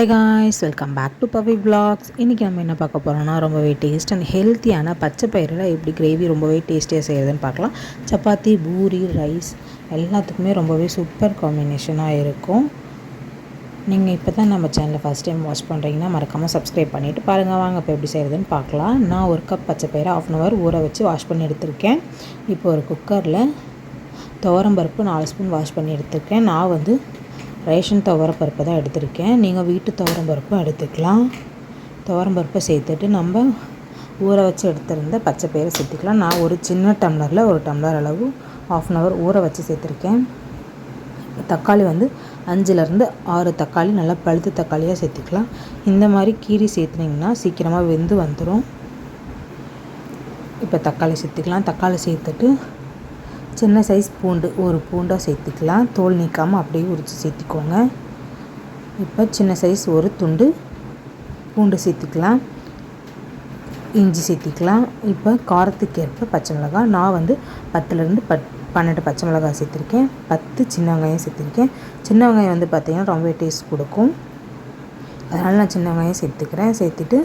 Hi guys welcome back to Pavi blogs இன்றைக்கி நம்ம என்ன பார்க்க போகிறோம்னா ரொம்பவே டேஸ்ட் அண்ட் ஹெல்த்தியான பச்சை பயிரில் எப்படி கிரேவி ரொம்பவே டேஸ்டியாக செய்கிறதுன்னு பார்க்கலாம். சப்பாத்தி பூரி ரைஸ் எல்லாத்துக்குமே ரொம்பவே சூப்பர் காம்பினேஷனாக இருக்கும். நீங்கள் இப்போ தான் நம்ம சேனலை ஃபஸ்ட் டைம் வாட்ச் பண்ணுறீங்கன்னா மறக்காமல் சப்ஸ்கிரைப் பண்ணிவிட்டு பாருங்கள் வாங்க இப்போ எப்படி செய்கிறதுன்னு பார்க்கலாம். நான் ஒரு கப் பச்சை பயிரை ஆஃப் அன் ஹவர் ஊற வச்சு வாஷ் பண்ணி எடுத்திருக்கேன். இப்போ ஒரு குக்கரில் துவரம்பருப்பு நாலு ஸ்பூன் வாஷ் பண்ணி எடுத்திருக்கேன். நான் வந்து ரேஷன் துவரப்பருப்பு தான் எடுத்திருக்கேன். நீங்கள் வீட்டு துவரம்பருப்பும் எடுத்துக்கலாம். துவரம்பருப்பை சேர்த்துட்டு நம்ம ஊற வச்சு எடுத்திருந்த பச்சை பயிரை சேர்த்துக்கலாம். நான் ஒரு சின்ன டம்ளரில் ஒரு டம்ளர் அளவு ஆஃப் அன் ஹவர் ஊற வச்சு சேர்த்துருக்கேன். தக்காளி வந்து அஞ்சுலேருந்து ஆறு தக்காளி நல்லா பழுத்து தக்காளியாக சேர்த்துக்கலாம். இந்த மாதிரி கீரி சேர்த்துனிங்கன்னா சீக்கிரமாக வெந்து வந்துடும் இப்போ தக்காளி சேர்த்துக்கலாம். தக்காளி சேர்த்துட்டு சின்ன சைஸ் பூண்டு ஒரு பூண்டாக சேர்த்துக்கலாம். தோல் நீக்காமல் அப்படியே உரித்து சேர்த்திக்கோங்க. இப்போ சின்ன சைஸ் ஒரு துண்டு பூண்டு சேர்த்துக்கலாம். இஞ்சி சேர்த்திக்கலாம். இப்போ காரத்துக்கு ஏற்ப பச்சை மிளகாய். நான் வந்து பத்துலேருந்து பத் பன்னெண்டு பச்சை மிளகாய் சேர்த்துருக்கேன். பத்து சின்ன வெங்காயம் சேர்த்துருக்கேன். சின்ன வெங்காயம் வந்து பார்த்திங்கன்னா ரொம்ப டேஸ்ட் கொடுக்கும். அதனால் நான் சின்ன வெங்காயம் சேர்த்துக்கிறேன். சேர்த்துட்டு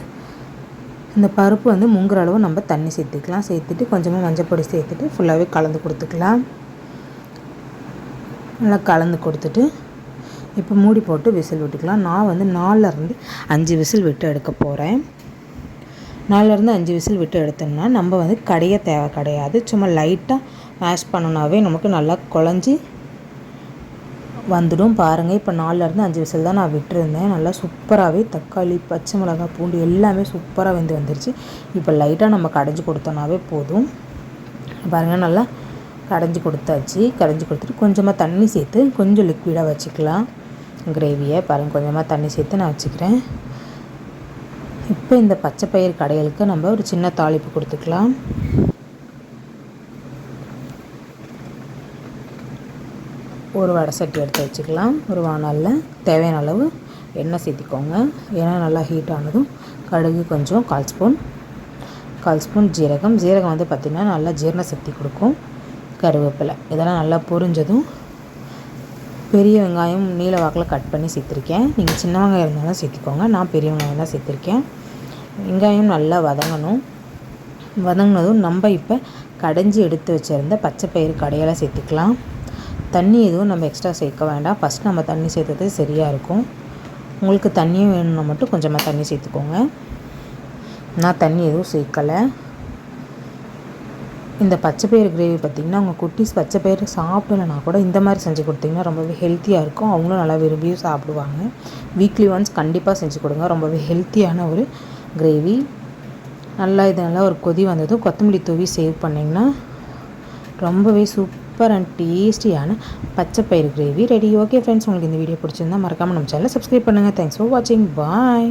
இந்த பருப்பு வந்து முங்குற அளவு நம்ம தண்ணி சேர்த்துக்கலாம். சேர்த்துட்டு கொஞ்சமாக மஞ்சள் பொடி சேர்த்துட்டு ஃபுல்லாகவே கலந்து கொடுத்துக்கலாம். நல்லா கலந்து கொடுத்துட்டு இப்போ மூடி போட்டு விசில் விட்டுக்கலாம். நான் வந்து நாலுலேருந்து அஞ்சு விசில் விட்டு எடுக்க போகிறேன் நாலுலேருந்து அஞ்சு விசில் விட்டு எடுத்தோம்னா நம்ம வந்து கடைய தேவை கிடையாது. சும்மா லைட்டாக மேஷ் பண்ணோன்னாவே நமக்கு நல்லா குழஞ்சி வந்துடும். பாருங்கள் இப்போ நாலுலேருந்து அஞ்சு விசில் தான் நான் விட்டுருந்தேன். நல்லா சூப்பராகவே தக்காளி பச்சை மிளகாய் பூண்டு எல்லாமே சூப்பராக வெந்து வந்துருச்சு. இப்போ லைட்டாக நம்ம கடைஞ்சி கொடுத்தோன்னாவே போதும். பாருங்கள் நல்லா கடைஞ்சி கொடுத்தாச்சு. கடைஞ்சி கொடுத்துட்டு கொஞ்சமாக தண்ணி சேர்த்து கொஞ்சம் லிக்விடாக வச்சுக்கலாம். கிரேவியை பாருங்கள் கொஞ்சமாக தண்ணி சேர்த்து நான் வச்சுக்கிறேன். இப்போ இந்த பச்சை பயிர் கடைகளுக்கு நம்ம ஒரு சின்ன தாளிப்பு கொடுத்துக்கலாம். ஒரு வடை சட்டி எடுத்து வச்சுக்கலாம். ஒரு வானலில் தேவையான அளவு எண்ணெய் சேர்த்திக்கோங்க. எண்ணெய் நல்லா ஹீட் ஆனதும் கடுகு கொஞ்சம் கால் ஸ்பூன் கால் ஸ்பூன் ஜீரகம். ஜீரகம் வந்து பார்த்திங்கன்னா நல்லா ஜீரண சக்தி கொடுக்கும். கருவேப்பிலை இதெல்லாம் நல்லா பொரிஞ்சதும் பெரிய வெங்காயம் நீல வாக்கில் கட் பண்ணி சேர்த்துருக்கேன். நீங்கள் சின்ன வெங்காயம் இருந்தாலும் சேர்த்திக்கோங்க. நான் பெரிய வெங்காயம் தான் சேர்த்துருக்கேன். வெங்காயம் நல்லா வதங்கணும். வதங்கினதும் நம்ம இப்போ கடைஞ்சி எடுத்து வச்சுருந்த பச்சை பயிறு கடையெல்லாம் சேர்த்துக்கலாம். தண்ணி எதுவும் நம்ம எக்ஸ்ட்ரா சேர்க்க வேண்டாம். ஃபஸ்ட் நம்ம தண்ணி சேர்த்தது சரியாக இருக்கும். உங்களுக்கு தண்ணியும் வேணும்னா மட்டும் கொஞ்சமாக தண்ணி சேர்த்துக்கோங்க. நான் தண்ணி எதுவும் சேர்க்கலை. இந்த பச்சை பயிறு கிரேவி பார்த்திங்கன்னா உங்கள் குட்டீஸ் பச்சை பயிறு சாப்பிடலைனா கூட இந்த மாதிரி செஞ்சு கொடுத்திங்கன்னா ரொம்பவே ஹெல்த்தியாக இருக்கும். அவங்களும் நல்லா விரும்பியும் சாப்பிடுவாங்க. வீக்லி ஒன்ஸ் கண்டிப்பாக செஞ்சு கொடுங்க. ரொம்பவே ஹெல்த்தியான ஒரு கிரேவி. நல்லா இது நல்லா ஒரு கொதி வந்ததும் கொத்தமல்லி தூவி சேவ் பண்ணிங்கன்னா ரொம்பவே சூப் சூப்பர் அண்ட் டேஸ்டியான பச்சை பயிர் கிரேவி ரெடி. ஓகே ஃப்ரெண்ட்ஸ் உங்களுக்கு இந்த வீடியோ பிடிச்சிருந்தா மறக்காமல் நம்ம சேனலை சப்ஸ்கிரைப் பண்ணுங்கள் தேங்க்ஸ் ஃபார் வாட்சிங் பாய்